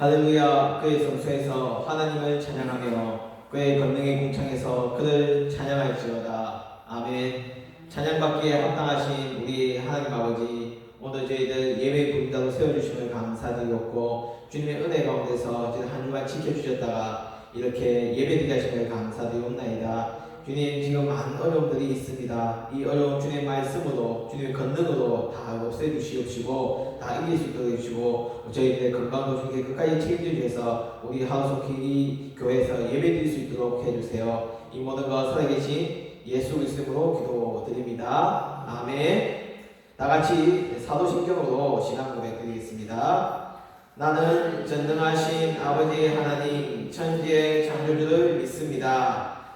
할렐루야 그의 성소에서 하나님을 찬양하며 그의 권능의 궁창에서 그를 찬양할지어다. 아멘. 찬양받기에 합당하신 우리 하나님 아버지 오늘 저희들 예배 부임자로 세워주심을 감사드리옵고 주님의 은혜 가운데서 저희 한 주간 지켜주셨다가 이렇게 예배드리게 하심을 감사드리옵나이다 주님 지금 많은 어려움들이 있습니다 이 어려움 주님의 말씀으로 주님의 권능으로 다 없애주시옵시고 다 이길 수 있도록 해주시고 저희들의 건강도 주님께 끝까지 책임져 주셔서 우리 하우스키 교회에서 예배드릴 수 있도록 해주세요 이 모든 것 살아계신 예수 그리스도로 기도드립니다 아멘 다 같이 사도신경으로 신앙 고백드리겠습니다. 나는 전능하신 아버지 하나님 천지의 창조주를 믿습니다.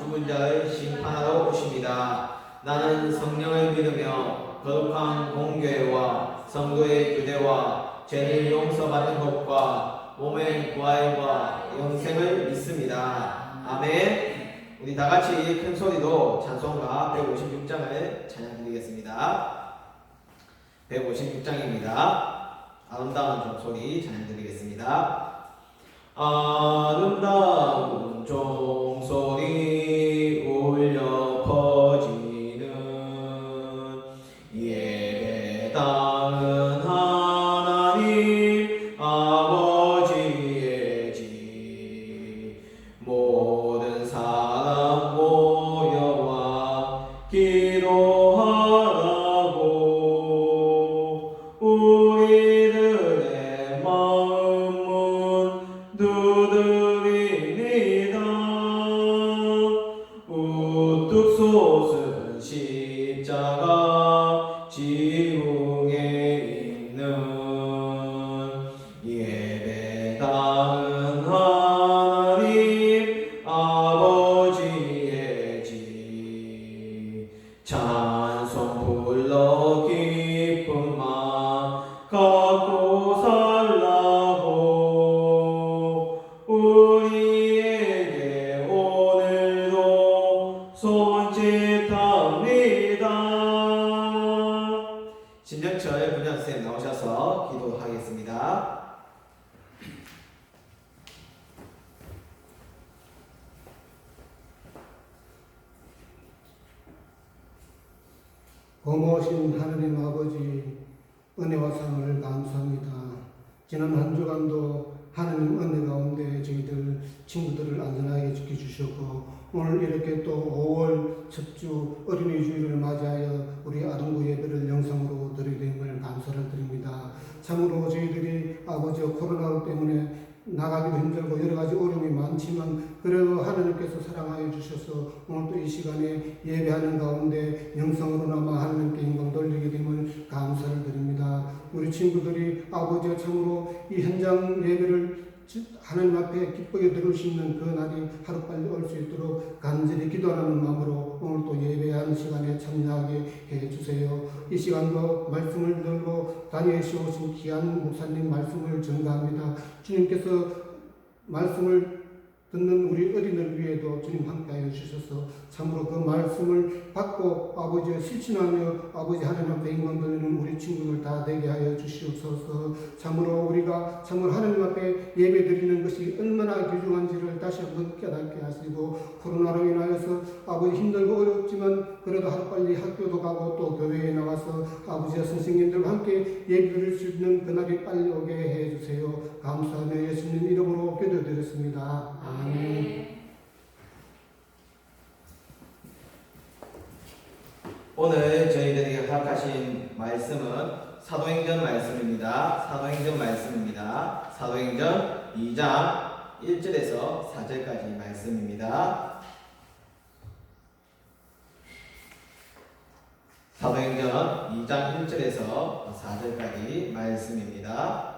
죽은 자를 심판하러 오십니다. 나는 성령을 믿으며 거룩한 공교회와 성도의 교대와 죄를 용서받는 것과 몸의 부활과 영생을 믿습니다. 아멘. 우리 다 같이 큰 소리로 찬송가 156장을 찬양드리겠습니다. 156장입니다. 아름다운 종소리 찬양드리겠습니다. 아름다운 종소리 집 찬송 고모신 하나님 아버지 은혜와 사랑을 감사합니다. 지난 한 주간도 하나님 은혜 가운데 저희들 친구들을 안전하게 지켜주셨고 오늘 이렇게 또 5월 첫 주 어린이 주일을 맞이하여 우리 아동부 예배를 영상으로 드리게 됨을 감사를 드립니다. 참으로 저희들이 아버지 코로나 때문에 나가기도 힘들고 여러 가지 어려움이 많지만 그래도 하나님께서 사랑하여 주셔서 오늘 또 이 시간에 예배하는 가운데 영상으로나마 하나님께 영광 돌리게 됨을 감사를 드립니다. 우리 친구들이 아버지가 참으로 이 현장 예배를 하나님 앞에 기쁘게 들을 수 있는 그 날이 하루빨리 올 수 있도록 간절히 기도하는 마음으로 오늘 또 예배하는 시간에 참여하게 해 주세요. 이 시간도 말씀을 들고 다니엘시 오신 귀한 목사님 말씀을 전가합니다. 주님께서 말씀을 듣는 우리 어린이를 위해도 주님 함께하여 주셔서 참으로 그 말씀을 받고 아버지의 실천하며 아버지 하나님 앞에 돌리는 우리 친구들 다 되게 하여 주시옵소서 참으로 우리가 참으로 하나님 앞에 예배 드리는 것이 얼마나 귀중한지를 다시 한번 깨닫게 하시고 코로나로 인하여서 아버지 힘들고 어렵지만 그래도 하루빨리 학교도 가고 또 교회에 나가서 아버지와 선생님들과 함께 예배 드릴 수 있는 그날이 빨리 오게 해 주세요 감사하며 예수님 이름으로 기도드렸습니다. 오늘 저희들이 허락하신 말씀은 사도행전 말씀입니다. 사도행전 말씀입니다. 사도행전 2장 1절에서 4절까지 말씀입니다. 사도행전 2장 1절에서 4절까지 말씀입니다.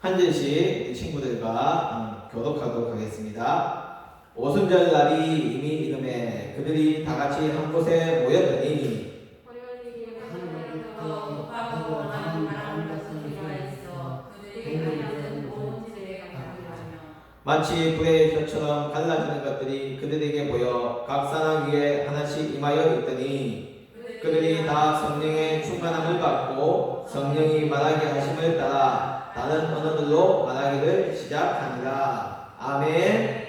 한 절씩 친구들과 음, 교독하도록 하겠습니다. 오순절 날이 이미 이름에 그들이 다 같이 한 곳에 모였더니 마치 불의 혀처럼 갈라지는 것들이 그들에게 보여 각 사람 위에 하나씩 임하여 있더니 그들이 다 성령의 충만함을 받고 성령이 말하게 하심을 따라 다른 언어들로 말하기를 시작하니라. 아멘.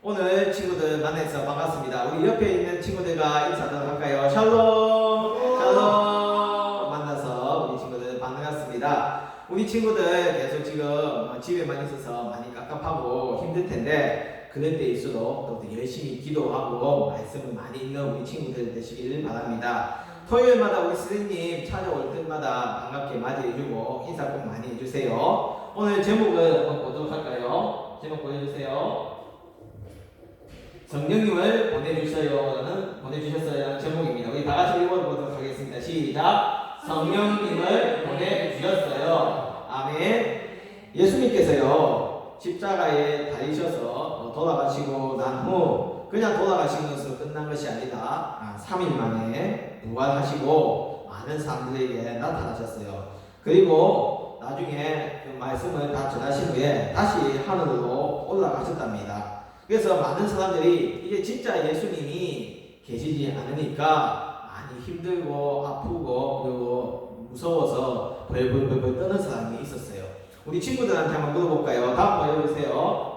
오늘 친구들 만나서 반갑습니다. 우리 옆에 있는 친구들과 인사도 할까요? 샬롬! 샬롬! 만나서 우리 친구들 반갑습니다. 우리 친구들 계속 지금 집에만 있어서 많이 깝깝하고 힘들 텐데 그럴 때일수록 또 열심히 기도하고 말씀을 많이 읽는 우리 친구들 되시길 바랍니다. 토요일마다 우리 스님 찾아올 때마다 반갑게 맞이해주고 인사 꼭 많이 해주세요. 오늘 제목을 한번 보도록 할까요? 제목 보여주세요. 성령님을 보내주셔요 라는 보내주셨어요 라는 제목입니다. 우리 다 같이 읽어보도록 하겠습니다. 시작. 성령님을 보내주셨어요. 아멘. 예수님께서요 십자가에 달리셔서 돌아가시고 난 후 그냥 돌아가신 것으로 끝난 것이 아니라 아, 3일 만에 부활하시고 많은 사람들에게 나타나셨어요. 그리고 나중에 그 말씀을 다 전하신 후에 다시 하늘로 올라가셨답니다. 그래서 많은 사람들이 이게 진짜 예수님이 계시지 않으니까 많이 힘들고 아프고 그리고 무서워서 벌벌벌벌 떠는 사람이 있었어요. 우리 친구들한테 한번 물어볼까요? 다음 거 해보세요.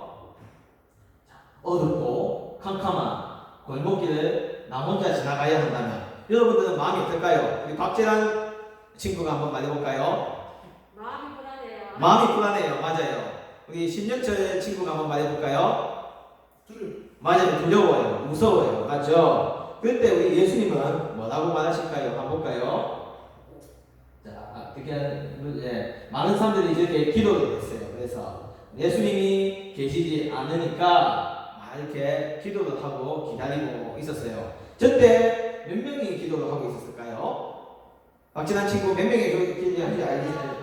어둡고 캄캄한 골목길을 나 혼자 지나가야 한다면 여러분들은 마음이 어떨까요? 우리 박재란 친구가 한번 말해볼까요? 마음이 불안해요. 마음이 불안해요. 맞아요. 우리 신영철 친구가 한번 말해볼까요? 맞아요. 두려워요. 무서워요. 맞죠? 그때 우리 예수님은 뭐라고 말하실까요? 한번 볼까요? 자, 어떻게, 예, 많은 사람들이 이렇게 기도를 했어요. 그래서 예수님이 계시지 않으니까 막 이렇게 기도를 하고 기다리고 있었어요. 저때 몇 명이 기도를 하고 있었을까요? 박진환 친구 몇 명이 기도하는지 알겠어요?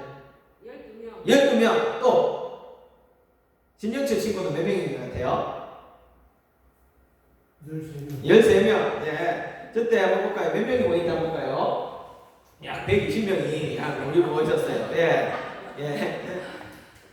12명. 12명 또 신영철 친구는 몇 명인 것 같아요? 13명. 13명 예 저때 한번 볼까요? 몇 명이 모인다 한번 볼까요? 약 120명이 약 모이고 모이셨어요 예, 예.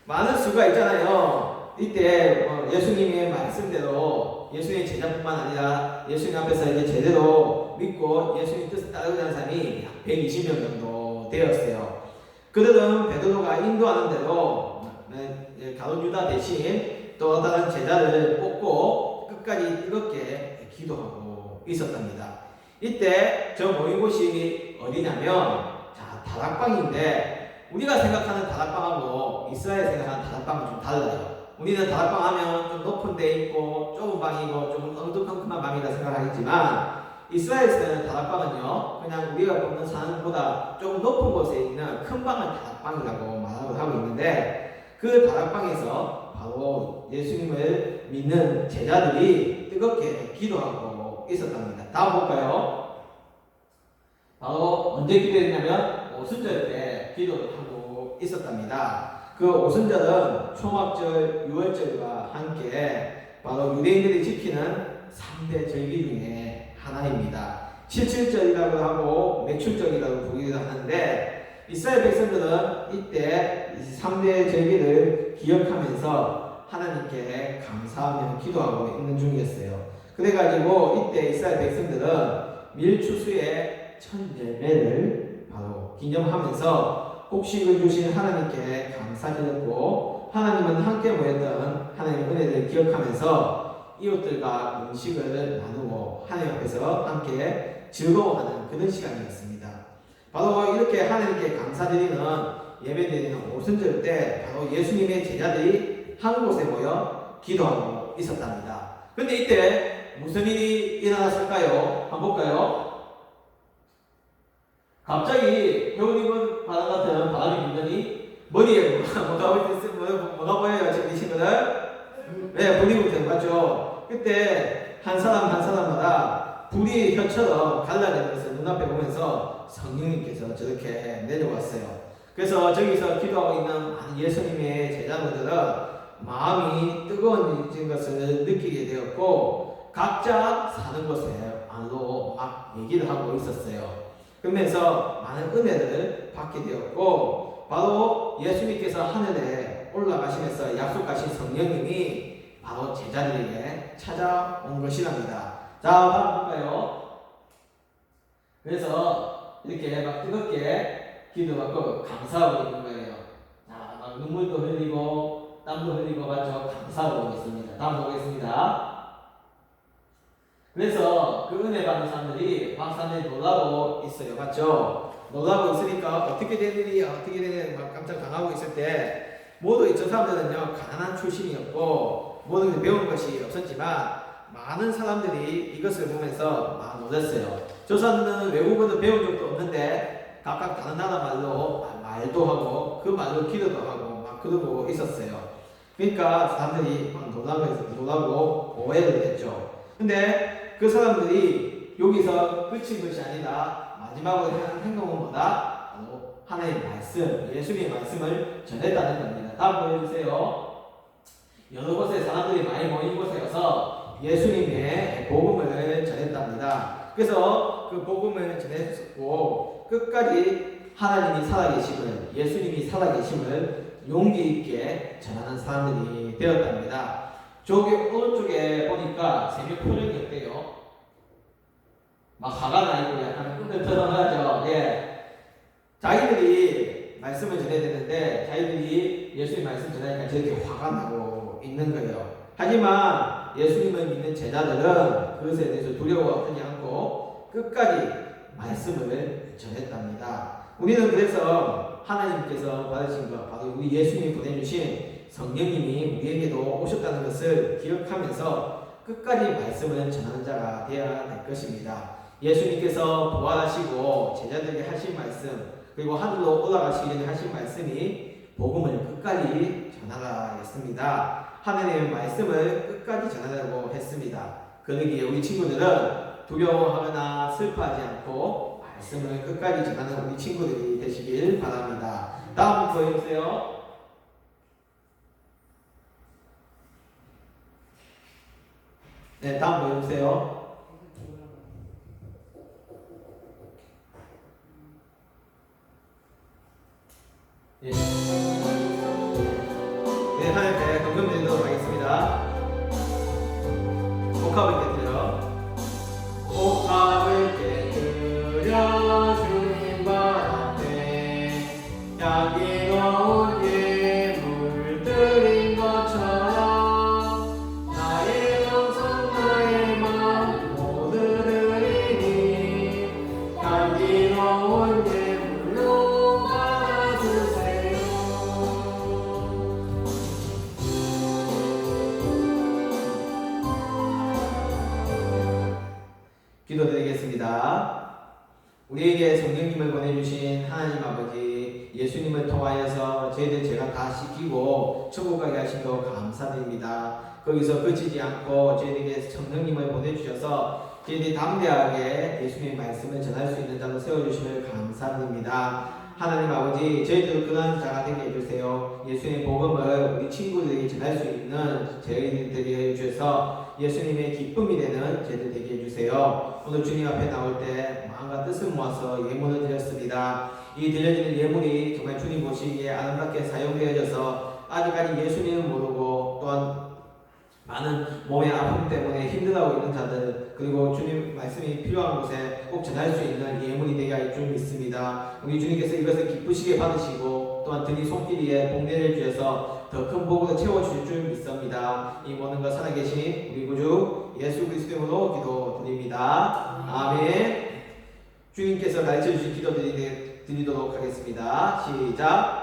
많은 수가 있잖아요 이때 뭐 예수님의 말씀대로 예수님의 제자뿐만 아니라 예수님 앞에서 이제 제대로 믿고 예수님 뜻을 따르는 사람이 약 120명 정도 되었어요 그들은 베드로가 인도하는 대로 네, 가론 유다 대신 또 다른 제자를 뽑고 끝까지 뜨겁게 기도하고 있었답니다. 이때 저 모인 곳이 어디냐면 자 다락방인데 우리가 생각하는 다락방하고 이스라엘 생각하는 다락방은 좀 달라요. 우리는 다락방 하면 좀 높은 데 있고 좁은 방이고 좀 어두컴컴한 방이라 생각하겠지만 이스라엘에서는 다락방은요 그냥 우리가 보는 산보다 조금 높은 곳에 있는 큰 방을 다락방이라고 말하고 하고 있는데 그 다락방에서 바로 예수님을 믿는 제자들이 뜨겁게 기도하고 있었답니다. 다음 볼까요? 바로 언제 기도했냐면 오순절 때 기도를 하고 있었답니다. 그 오순절은 초막절, 유월절과 함께 바로 유대인들이 지키는 3대 절기 중에 하나입니다. 칠칠절이라고 하고 매출절이라고 부르기도 하는데 이스라엘 백성들은 이때 3대 절기를 기억하면서 하나님께 감사하며 기도하고 있는 중이었어요. 그래가지고 이때 이스라엘 백성들은 밀추수의 첫 열매를 바로 기념하면서 곡식을 주신 하나님께 감사드렸고 하나님은 함께 모였던 하나님의 은혜를 기억하면서 이웃들과 음식을 나누고 하나님 앞에서 함께 즐거워하는 그런 시간이었습니다. 바로 이렇게 하나님께 감사드리는 예배드리는 오순절 때 바로 예수님의 제자들이 한 곳에 모여 기도하고 있었답니다. 근데 이때 무슨 일이 일어났을까요? 한번 볼까요? 갑자기 입은 바람 같은 바람이 불더니 머리에 뭐가, 뭐가, 뭐가 보여요? 지금 이 친구들? 네, 불이 붙어요. 맞죠? 그때 한 사람 한 사람마다 불이 혀처럼 갈라지는 것을 눈앞에 보면서 성령님께서 저렇게 내려왔어요. 그래서 저기서 기도하고 있는 많은 예수님의 제자들은 마음이 뜨거워진 것을 느끼게 되었고 각자 사는 곳에 말로 막 얘기를 하고 있었어요. 그러면서 많은 은혜를 받게 되었고 바로 예수님께서 하늘에 올라가시면서 약속하신 성령님이 바로 제자들에게 찾아온 것이랍니다. 자, 다음 볼까요? 그래서 이렇게 막 뜨겁게 기도하고 감사하고 있는 거예요. 자, 막 눈물도 흘리고 땀도 흘리고 맞죠? 감사하고 있습니다. 다음 보겠습니다. 그래서 그 은혜 받는 사람들이 막 사람들이 놀라고 있어요. 맞죠? 놀라고 있으니까 어떻게 된 일이 어떻게 된 일이 막 깜짝 당하고 있을 때 모두 저 사람들은요 가난한 출신이었고 모두 배운 것이 없었지만 많은 사람들이 이것을 보면서 막 놀랐어요. 저 사람들은 외국어도 배운 적도 없는데 각각 다른 나라 말로 말도 하고 그 말로 기도도 하고 막 그러고 있었어요. 그러니까 사람들이 막 놀라고 놀라고 오해를 했죠. 근데 그 사람들이 여기서 끝인 것이 아니라 마지막으로 하는 행동은 뭐다? 바로 하나님의 말씀, 예수님의 말씀을 전했다는 겁니다. 다음 보여주세요. 여러 곳에 사람들이 많이 모인 곳에서 예수님의 복음을 전했답니다. 그래서 그 복음을 전했고 끝까지 하나님이 살아계심을 예수님이 살아계심을 용기 있게 전하는 사람들이 되었답니다. 저기 오른쪽에 보니까 세명 표정이 어때요? 막 화가 나 있고 약간 끈끈하죠. 예. 자기들이 말씀을 전해야 되는데 자기들이 예수님 말씀 전하니까 저렇게 화가 나고 있는 거예요. 하지만 예수님을 믿는 제자들은 그것에 대해서 두려워하지 않고 끝까지 말씀을 전했답니다. 우리는 그래서 하나님께서 받으신 것, 바로 우리 예수님이 보내주신 성령님이 우리에게도 오셨다는 것을 기억하면서 끝까지 말씀을 전하는 자가 되어야 될 것입니다. 예수님께서 부활하시고 제자들에게 하신 말씀, 그리고 하늘로 올라가시기 전에 하신 말씀이 복음을 끝까지 전하라 했습니다. 하나님의 말씀을 끝까지 전하라고 했습니다. 그러기에 우리 친구들은 두려워하거나 슬퍼하지 않고 말씀을 끝까지 전하는 우리 친구들이 되시길 바랍니다. 다음 보여주세요. 네, 다음 보여주세요. 않고 저희에게 성령님을 보내주셔서 저희들이 담대하게 예수님의 말씀을 전할 수 있는 자로 세워주심을 감사드립니다. 하나님 아버지 저희들 그런 자가 되게 해주세요. 예수님의 복음을 우리 친구들에게 전할 수 있는 저희들에게 해주셔서 예수님의 기쁨이 되는 저희들 되게 해주세요. 오늘 주님 앞에 나올 때 마음과 뜻을 모아서 예물을 드렸습니다. 이 드려지는 예물이 정말 주님 보시기에 아름답게 사용되어져서 아직까지 예수님을 모르고 또한 많은 몸의 아픔 때문에 힘들어하고 있는 자들 그리고 주님 말씀이 필요한 곳에 꼭 전할 수 있는 예물이 되게 할 줄 믿습니다. 우리 주님께서 이것을 기쁘시게 받으시고 또한 드니 손길이에 복내를 주셔서 더 큰 복으로 채워주실 줄 믿습니다. 이 모든 것 살아계신 우리 구주 예수 그리스도로 기도드립니다. 아멘. 주님께서 가르쳐 주신 기도 드리- 드리도록 하겠습니다. 시작.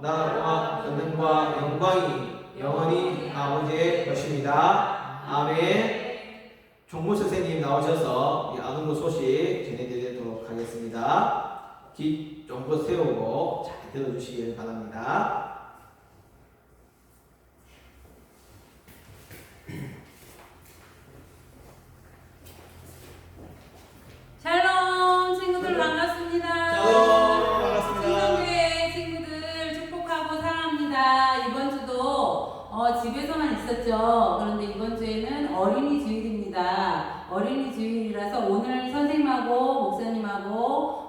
나라와 권능과 영광이 영원히 아버지의 것입니다. 아멘. 종무 선생님 나오셔서 이 아동부 소식 전해드리도록 하겠습니다. 귀 쫑긋 세우고 잘 들어주시길 바랍니다.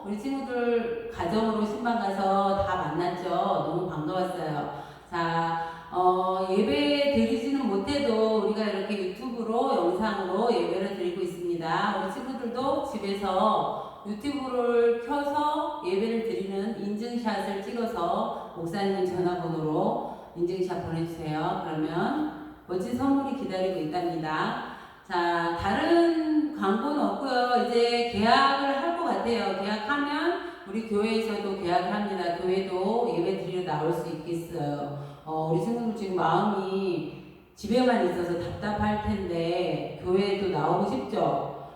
우리 친구들 가정으로 신방 가서 다 만났죠. 너무 반가웠어요. 자, 어, 예배 드리지는 못해도 우리가 이렇게 유튜브로 영상으로 예배를 드리고 있습니다. 우리 친구들도 집에서 유튜브를 켜서 예배를 드리는 인증샷을 찍어서 목사님 전화번호로 인증샷 보내주세요. 그러면 멋진 선물이 기다리고 있답니다. 자, 다른 광고는 없고요. 이제 계약을 할 것 같아요. 계약하면 우리 교회에서도 계약을 합니다. 교회도 예배 드리러 나올 수 있겠어요. 어, 우리 친구들 지금 마음이 집에만 있어서 답답할 텐데 교회도 나오고 싶죠?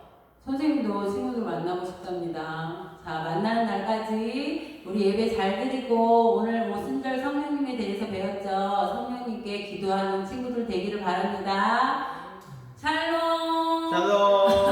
선생님도 친구들 만나고 싶답니다. 자, 만나는 날까지 우리 예배 잘 드리고 오늘 오순절 성령님에 대해서 배웠죠? 성령님께 기도하는 친구들 되기를 바랍니다. 샬롬! 샬롬.